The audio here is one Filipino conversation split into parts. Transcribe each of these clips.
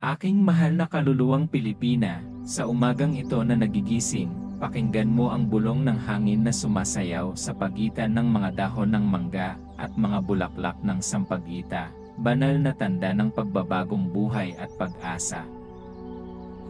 Aking mahal na kaluluwang Pilipina, sa umagang ito na nagigising, pakinggan mo ang bulong ng hangin na sumasayaw sa pagitan ng mga dahon ng mangga at mga bulaklak ng sampagita, banal na tanda ng pagbabagong buhay at pag-asa.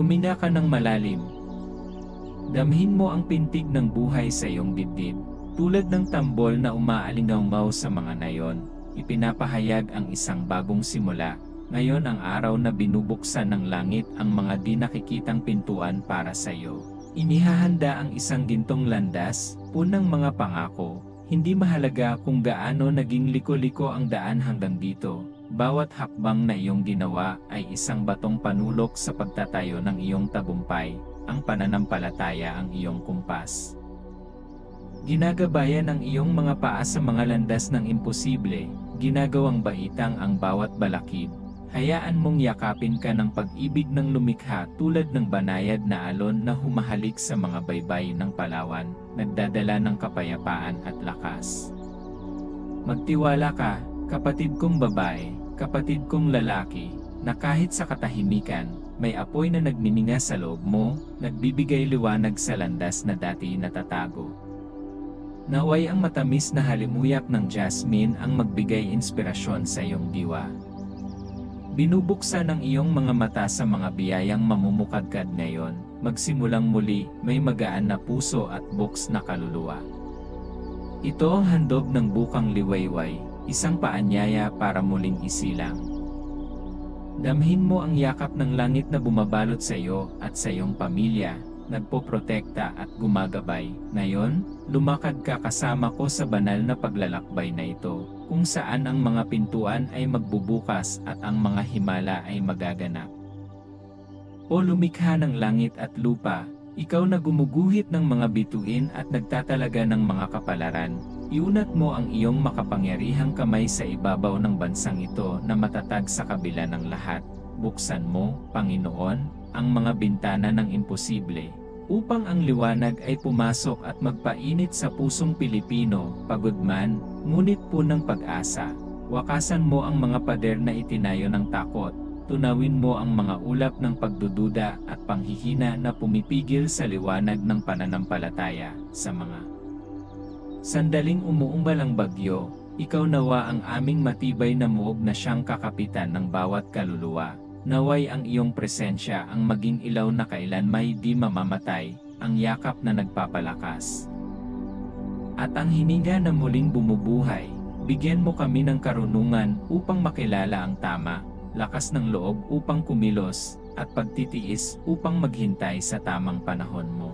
Huminga ka ng malalim. Damhin mo ang pintig ng buhay sa iyong dibdib, tulad ng tambol na umaalingaw sa mga nayon, ipinapahayag ang isang bagong simula, ngayon ang araw na binubuksan ng langit ang mga di nakikitang pintuan para sa iyo. Inihahanda ang isang gintong landas, punang mga pangako. Hindi mahalaga kung gaano naging liko-liko ang daan hanggang dito. Bawat hakbang na iyong ginawa ay isang batong panulok sa pagtatayo ng iyong tagumpay. Ang pananampalataya ang iyong kumpas. Ginagabayan ang iyong mga paa sa mga landas ng imposible, ginagawang baitang ang bawat balakid, Hayaan mong yakapin ka ng pag-ibig ng lumikha tulad ng banayad na alon na humahalik sa mga baybay ng Palawan, nagdadala ng kapayapaan at lakas. Magtiwala ka, kapatid kong babae, kapatid kong lalaki, na kahit sa katahimikan, may apoy na nagnininga sa loob mo, nagbibigay liwanag sa landas na dati natatago. Naway ang matamis na halimuyak ng jasmine ang magbigay inspirasyon sa iyong diwa. Binubuksan ang iyong mga mata sa mga biyayang mamumukadkad ngayon, magsimulang muli, may magaan na puso at buks na kaluluwa. Ito ang handog ng bukang liwayway, isang paanyaya para muling isilang. Damhin mo ang yakap ng langit na bumabalot sa iyo at sa iyong pamilya, nagpoprotekta at gumagabay. Ngayon, lumakad ka kasama ko sa banal na paglalakbay na ito, kung saan ang mga pintuan ay magbubukas at ang mga himala ay magaganap. O lumikha ng langit at lupa, ikaw na gumuguhit ng mga bituin at nagtatalaga ng mga kapalaran, iunat mo ang iyong makapangyarihang kamay sa ibabaw ng bansang ito na matatag sa kabila ng lahat. Buksan mo, Panginoon, ang mga bintana ng imposible, upang ang liwanag ay pumasok at magpainit sa pusong Pilipino, pagod man, ngunit punang pag-asa. Wakasan mo ang mga pader na itinayo ng takot, tunawin mo ang mga ulap ng pagdududa at panghihina na pumipigil sa liwanag ng pananampalataya sa mga sandaling umuumbalang bagyo, ikaw nawa ang aming matibay na muog na siyang kakapitan ng bawat kaluluwa. Naway ang iyong presensya ang maging ilaw na kailan may di mamamatay, ang yakap na nagpapalakas. At ang hininga na muling bumubuhay, bigyan mo kami ng karunungan upang makilala ang tama, lakas ng loob upang kumilos, at pagtitiis upang maghintay sa tamang panahon mo.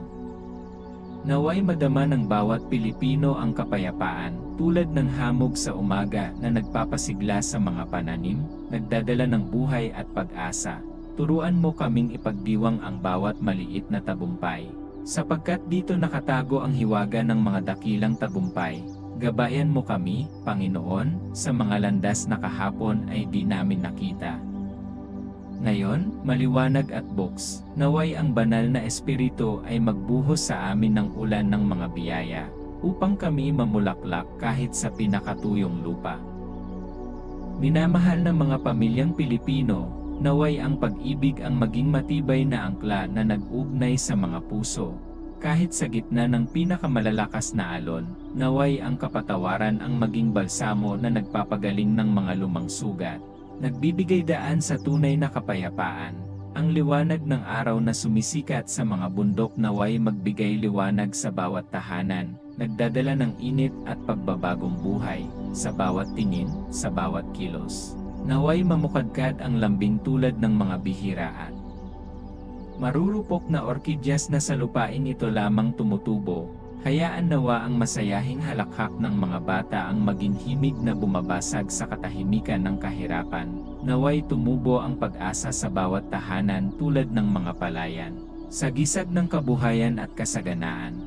Naway madama ng bawat Pilipino ang kapayapaan, tulad ng hamog sa umaga na nagpapasigla sa mga pananim, nagdadala ng buhay at pag-asa. Turuan mo kaming ipagdiwang ang bawat maliit na tagumpay. Sapagkat dito nakatago ang hiwaga ng mga dakilang tagumpay, gabayan mo kami, Panginoon, sa mga landas na kahapon ay di namin nakita. Ngayon, maliwanag at buks, naway ang banal na espiritu ay magbuhos sa amin ng ulan ng mga biyaya, upang kami mamulaklak kahit sa pinakatuyong lupa. Minamahal na mga pamilyang Pilipino, naway ang pag-ibig ang maging matibay na angkla na nag-ugnay sa mga puso, kahit sa gitna ng pinakamalalakas na alon, naway ang kapatawaran ang maging balsamo na nagpapagaling ng mga lumang sugat. Nagbibigay daan sa tunay na kapayapaan. Ang liwanag ng araw na sumisikat sa mga bundok naway magbigay liwanag sa bawat tahanan, nagdadala ng init at pagbabagong buhay, sa bawat tingin, sa bawat kilos. Naway mamukadkad ang lambing tulad ng mga bihiraan. Marurupok na orkidyas na sa lupain ito lamang tumutubo, Hayaan nawa ang masayahing halakhak ng mga bata ang maging himig na bumabasag sa katahimikan ng kahirapan. Naway tumubo ang pag-asa sa bawat tahanan tulad ng mga palayan, sa gisag ng kabuhayan at kasaganaan.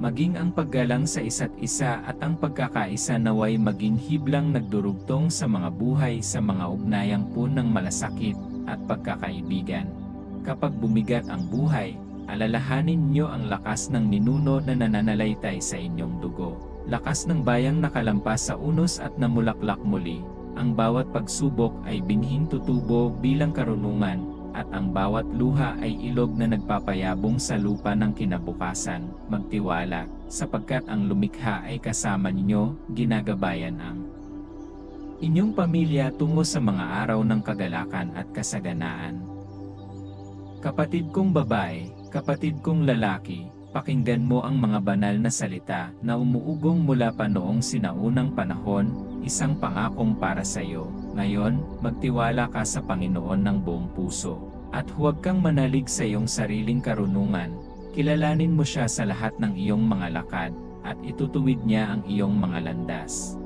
Maging ang paggalang sa isa't isa at ang pagkakaisa naway maging hiblang nagdurugtong sa mga buhay sa mga ugnayang punang malasakit at pagkakaibigan. Kapag bumigat ang buhay, alalahanin nyo ang lakas ng ninuno na nananalaytay sa inyong dugo. Lakas ng bayang nakalampas sa unos at namulaklak muli, ang bawat pagsubok ay binhing tutubo bilang karunungan, at ang bawat luha ay ilog na nagpapayabong sa lupa ng kinabukasan. Magtiwala, sapagkat ang lumikha ay kasama ninyo, ginagabayan ang inyong pamilya tungo sa mga araw ng kagalakan at kasaganaan. Kapatid kong babae, kapatid kong lalaki, pakinggan mo ang mga banal na salita na umuugong mula pa noong sinaunang panahon, isang pangakong para sa iyo. Ngayon, magtiwala ka sa Panginoon ng buong puso, at huwag kang manalig sa iyong sariling karunungan. Kilalanin mo siya sa lahat ng iyong mga lakad, at itutuwid niya ang iyong mga landas.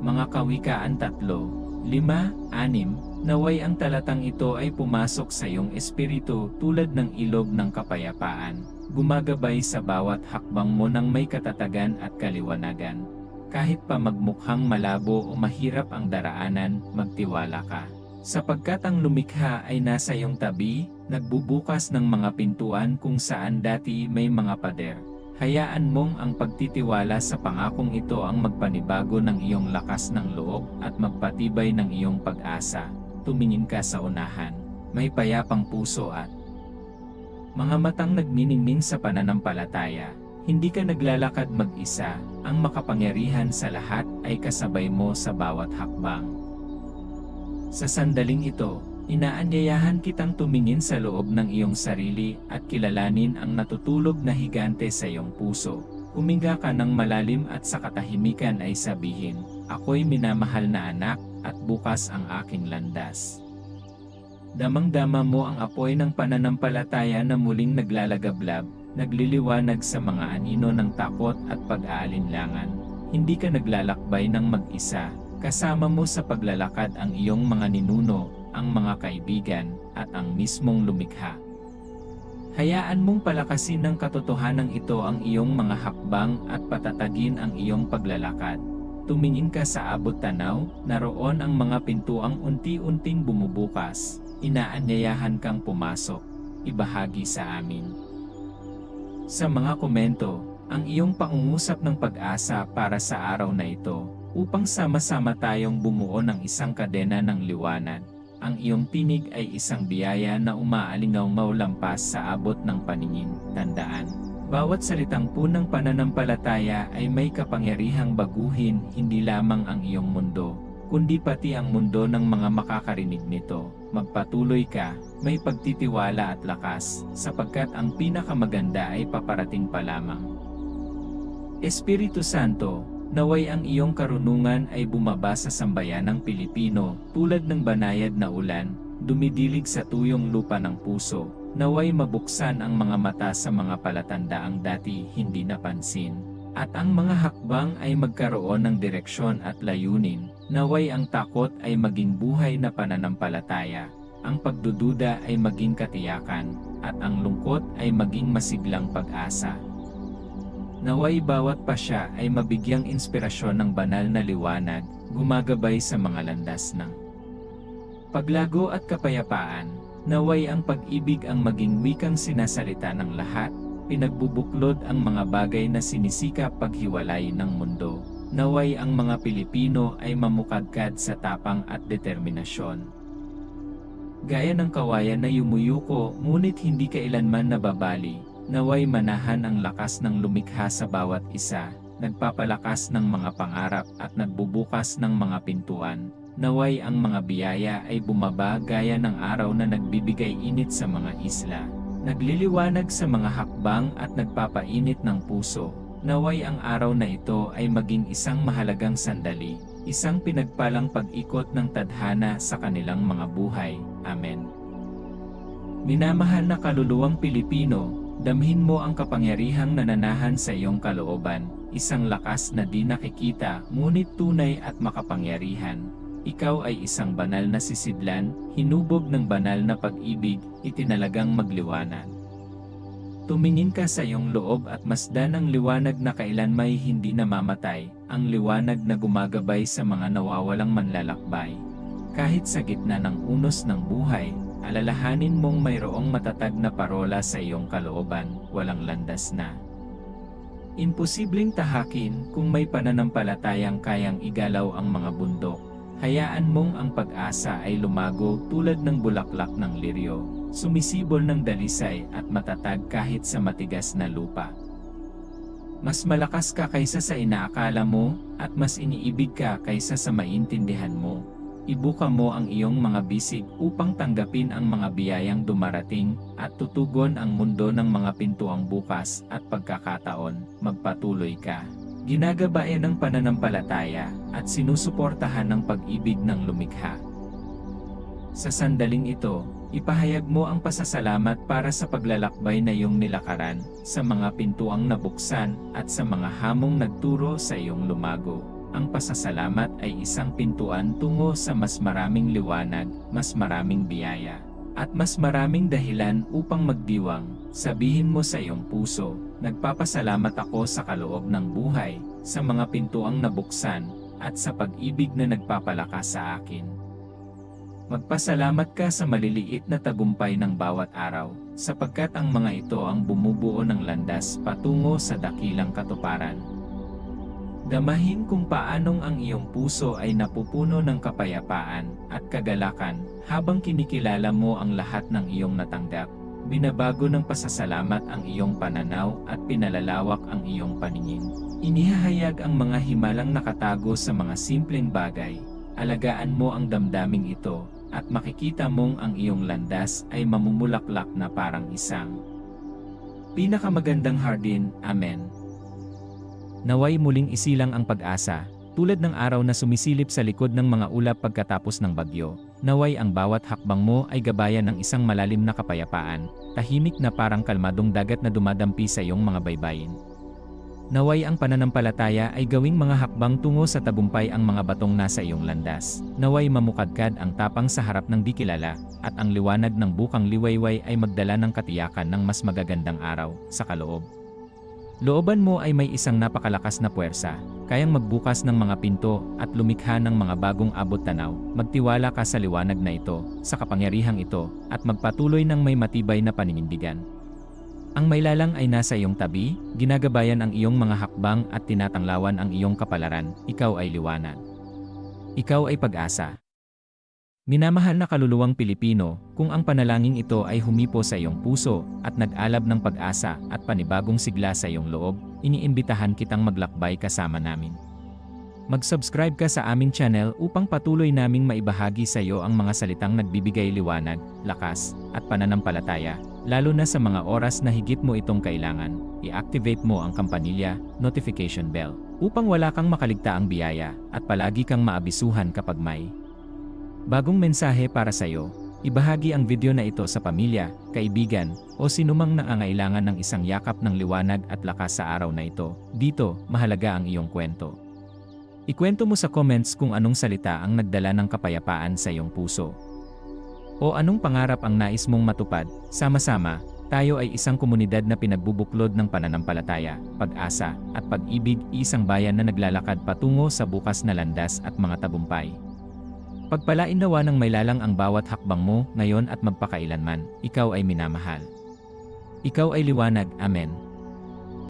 Mga Kawikaan 3, 5, 6, naway ang talatang ito ay pumasok sa iyong espiritu tulad ng ilog ng kapayapaan, gumagabay sa bawat hakbang mo ng may katatagan at kaliwanagan. Kahit pa magmukhang malabo o mahirap ang daraanan, magtiwala ka. Sapagkat ang lumikha ay nasa iyong tabi, nagbubukas ng mga pintuan kung saan dati may mga pader. Hayaan mong ang pagtitiwala sa pangakong ito ang magpanibago ng iyong lakas ng loob at magpatibay ng iyong pag-asa. Tumingin ka sa unahan. May payapang puso at mga matang nagniningning sa pananampalataya. Hindi ka naglalakad mag-isa. Ang makapangyarihan sa lahat ay kasabay mo sa bawat hakbang. Sa sandaling ito, Inaanyayahan kitang tumingin sa loob ng iyong sarili at kilalanin ang natutulog na higante sa iyong puso. Huminga ka ng malalim at sa katahimikan ay sabihin, Ako'y minamahal na anak at bukas ang aking landas. Damang-dama mo ang apoy ng pananampalataya na muling naglalagablab, nagliliwanag sa mga anino ng takot at pag-aalinlangan. Hindi ka naglalakbay ng mag-isa, kasama mo sa paglalakad ang iyong mga ninuno, ang mga kaibigan, at ang mismong lumikha. Hayaan mong palakasin ng katotohanan ito ang iyong mga hakbang at patatagin ang iyong paglalakad. Tumingin ka sa abot tanaw, naroon ang mga pintuang unti-unting bumubukas, inaanyayahan kang pumasok, ibahagi sa amin. Sa mga komento, ang iyong pangungusap ng pag-asa para sa araw na ito, upang sama-sama tayong bumuo ng isang kadena ng liwanag ang iyong tinig ay isang biyaya na umaalingaw maulampas sa abot ng paningin. Tandaan, bawat salitang punang pananampalataya ay may kapangyarihang baguhin hindi lamang ang iyong mundo, kundi pati ang mundo ng mga makakarinig nito. Magpatuloy ka, may pagtitiwala at lakas, sapagkat ang pinakamaganda ay paparating pa lamang. Espiritu Santo, Naway ang iyong karunungan ay bumaba sa sambayanang Pilipino, tulad ng banayad na ulan, dumidilig sa tuyong lupa ng puso. Naway mabuksan ang mga mata sa mga palatandaang dati hindi napansin. At ang mga hakbang ay magkaroon ng direksyon at layunin. Naway ang takot ay maging buhay na pananampalataya. Ang pagdududa ay maging katiyakan, at ang lungkot ay maging masiglang pag-asa. Naway bawat pasya ay mabigyang inspirasyon ng banal na liwanag, gumagabay sa mga landas ng paglago at kapayapaan. Naway ang pag-ibig ang maging wikang sinasalita ng lahat, pinagbubuklod ang mga bagay na sinisikap paghiwalay ng mundo. Naway ang mga Pilipino ay mamukadkad sa tapang at determinasyon. Gaya ng kawayan na yumuyuko ngunit hindi kailanman nababali, Naway manahan ang lakas ng lumikha sa bawat isa, nagpapalakas ng mga pangarap at nagbubukas ng mga pintuan. Naway ang mga biyaya ay bumaba gaya ng araw na nagbibigay init sa mga isla. Nagliliwanag sa mga hakbang at nagpapainit ng puso. Naway ang araw na ito ay maging isang mahalagang sandali, isang pinagpalang pag-ikot ng tadhana sa kanilang mga buhay. Amen. Minamahal na kaluluwang Pilipino, Damhin mo ang kapangyarihang nananahan sa iyong kalooban, isang lakas na di nakikita ngunit tunay at makapangyarihan. Ikaw ay isang banal na sisidlan, hinubog ng banal na pag-ibig, itinalagang magliwanag. Tumingin ka sa iyong loob at masdan ang liwanag na kailan may hindi namamatay, ang liwanag na gumagabay sa mga nawawalang manlalakbay. Kahit sa gitna ng unos ng buhay, alalahanin mong mayroong matatag na parola sa iyong kalooban, walang landas na. Imposibleng tahakin kung may pananampalatayang kayang igalaw ang mga bundok. Hayaan mong ang pag-asa ay lumago tulad ng bulaklak ng liryo, sumisibol ng dalisay at matatag kahit sa matigas na lupa. Mas malakas ka kaysa sa inaakala mo, at mas iniibig ka kaysa sa maintindihan mo. Ibuka mo ang iyong mga bisig upang tanggapin ang mga biyayang dumarating at tutugon ang mundo ng mga pintuang bukas at pagkakataon, magpatuloy ka. Ginagabayan ng pananampalataya at sinusuportahan ng pag-ibig ng lumikha. Sa sandaling ito, ipahayag mo ang pasasalamat para sa paglalakbay na iyong nilakaran, sa mga pintuang nabuksan at sa mga hamong nagturo sa iyong lumago. Ang pasasalamat ay isang pintuan tungo sa mas maraming liwanag, mas maraming biyaya, at mas maraming dahilan upang magdiwang. Sabihin mo sa iyong puso, nagpapasalamat ako sa kaloob ng buhay, sa mga pintuang nabuksan, at sa pag-ibig na nagpapalakas sa akin. Magpasalamat ka sa maliliit na tagumpay ng bawat araw, sapagkat ang mga ito ang bumubuo ng landas patungo sa dakilang katuparan. Damahin kung paanong ang iyong puso ay napupuno ng kapayapaan at kagalakan habang kinikilala mo ang lahat ng iyong natanggap. Binabago ng pasasalamat ang iyong pananaw at pinalalawak ang iyong paningin. Inihahayag ang mga himalang nakatago sa mga simpleng bagay. Alagaan mo ang damdaming ito at makikita mong ang iyong landas ay mamumulaklak na parang isang pinakamagandang hardin. Amen. Naway muling isilang ang pag-asa, tulad ng araw na sumisilip sa likod ng mga ulap pagkatapos ng bagyo. Naway ang bawat hakbang mo ay gabayan ng isang malalim na kapayapaan, tahimik na parang kalmadong dagat na dumadampi sa iyong mga baybayin. Naway ang pananampalataya ay gawing mga hakbang tungo sa tagumpay ang mga batong nasa iyong landas. Naway mamukadkad ang tapang sa harap ng di kilala, at ang liwanag ng bukang liwayway ay magdala ng katiyakan ng mas magagandang araw sa kaloob. Looban mo ay may isang napakalakas na puwersa, kayang magbukas ng mga pinto at lumikha ng mga bagong abot tanaw. Magtiwala ka sa liwanag na ito, sa kapangyarihang ito, at magpatuloy ng may matibay na paninindigan. Ang maylalang ay nasa iyong tabi, ginagabayan ang iyong mga hakbang at tinatanglawan ang iyong kapalaran, ikaw ay liwanag. Ikaw ay pag-asa. Minamahal na kaluluwang Pilipino, kung ang panalangin ito ay humipo sa iyong puso at nag-alab ng pag-asa at panibagong sigla sa iyong loob, iniimbitahan kitang maglakbay kasama namin. Mag-subscribe ka sa aming channel upang patuloy naming maibahagi sa iyo ang mga salitang nagbibigay liwanag, lakas, at pananampalataya, lalo na sa mga oras na higit mo itong kailangan. I-activate mo ang kampanilya, notification bell, upang wala kang makaligtaang biyaya at palagi kang maabisuhan kapag may Bagong mensahe para sa iyo, ibahagi ang video na ito sa pamilya, kaibigan, o sinumang nangangailangan ng isang yakap ng liwanag at lakas sa araw na ito. Dito, mahalaga ang iyong kwento. Ikwento mo sa comments kung anong salita ang nagdala ng kapayapaan sa iyong puso. O anong pangarap ang nais mong matupad, sama-sama, tayo ay isang komunidad na pinagbubuklod ng pananampalataya, pag-asa, at pag-ibig, isang bayan na naglalakad patungo sa bukas na landas at mga tabumpay. Pagpalain nawa ng may lalang ang bawat hakbang mo ngayon at magpakailanman, ikaw ay minamahal. Ikaw ay liwanag, Amen.